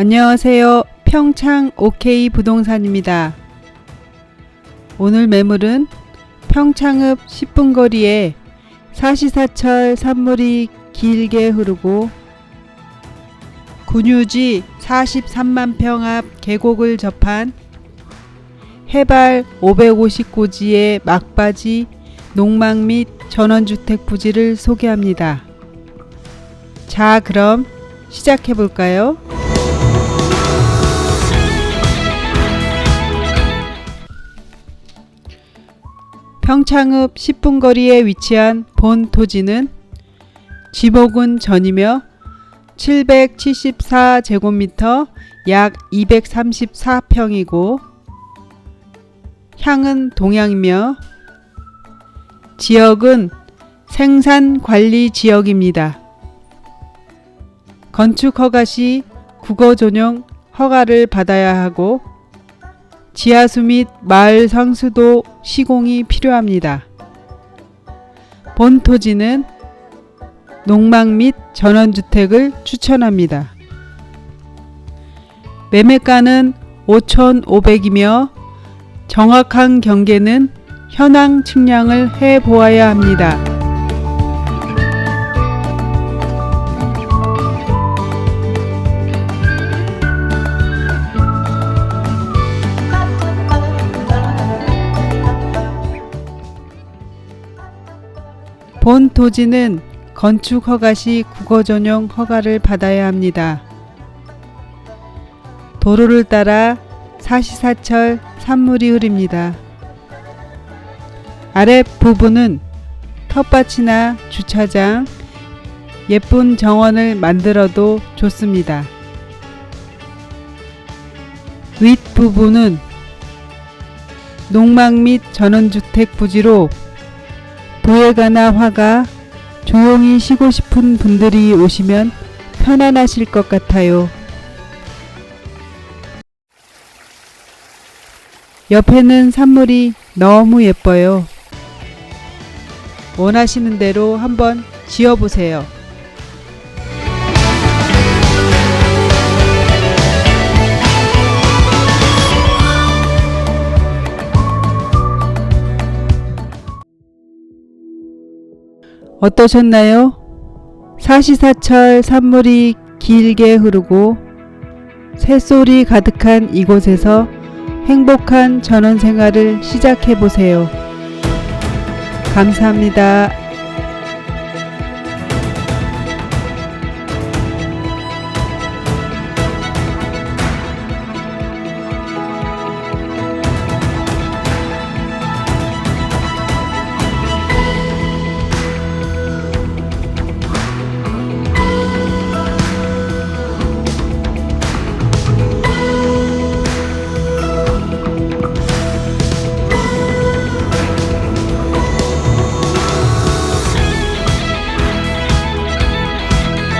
안녕하세요. 평창 OK 부동산입니다. 오늘 매물은 평창읍 10분 거리에 사시사철 산물이 길게 흐르고 군유지 43만 평 앞 계곡을 접한 해발 550고지의 막바지 농막 및 전원주택 부지를 소개합니다. 자, 그럼 시작해 볼까요? 평창읍 10분 거리에 위치한 본 토지는 지목은 전이며 774제곱미터 약 234평이고 향은 동향이며 지역은 생산 관리 지역입니다. 건축 허가 시 국어 전용 허가를 받아야 하고 지하수 및 마을 상수도 시공이 필요합니다. 본 토지는 농막 및 전원주택을 추천합니다. 매매가는 5,500이며 정확한 경계는 현황 측량을 해 보아야 합니다. 본 토지는 건축 허가 시 국어 전용 허가를 받아야 합니다. 도로를 따라 사시사철 산물이 흐릅니다. 아랫 부분은 텃밭이나 주차장, 예쁜 정원을 만들어도 좋습니다. 윗 부분은 농막 및 전원주택 부지로 도예가나 화가 조용히 쉬고 싶은 분들이 오시면 편안하실 것 같아요. 옆에는 산물이 너무 예뻐요. 원하시는 대로 한번 지어보세요. 어떠셨나요? 사시사철 산물이 길게 흐르고 새소리 가득한 이곳에서 행복한 전원 생활을 시작해 보세요. 감사합니다.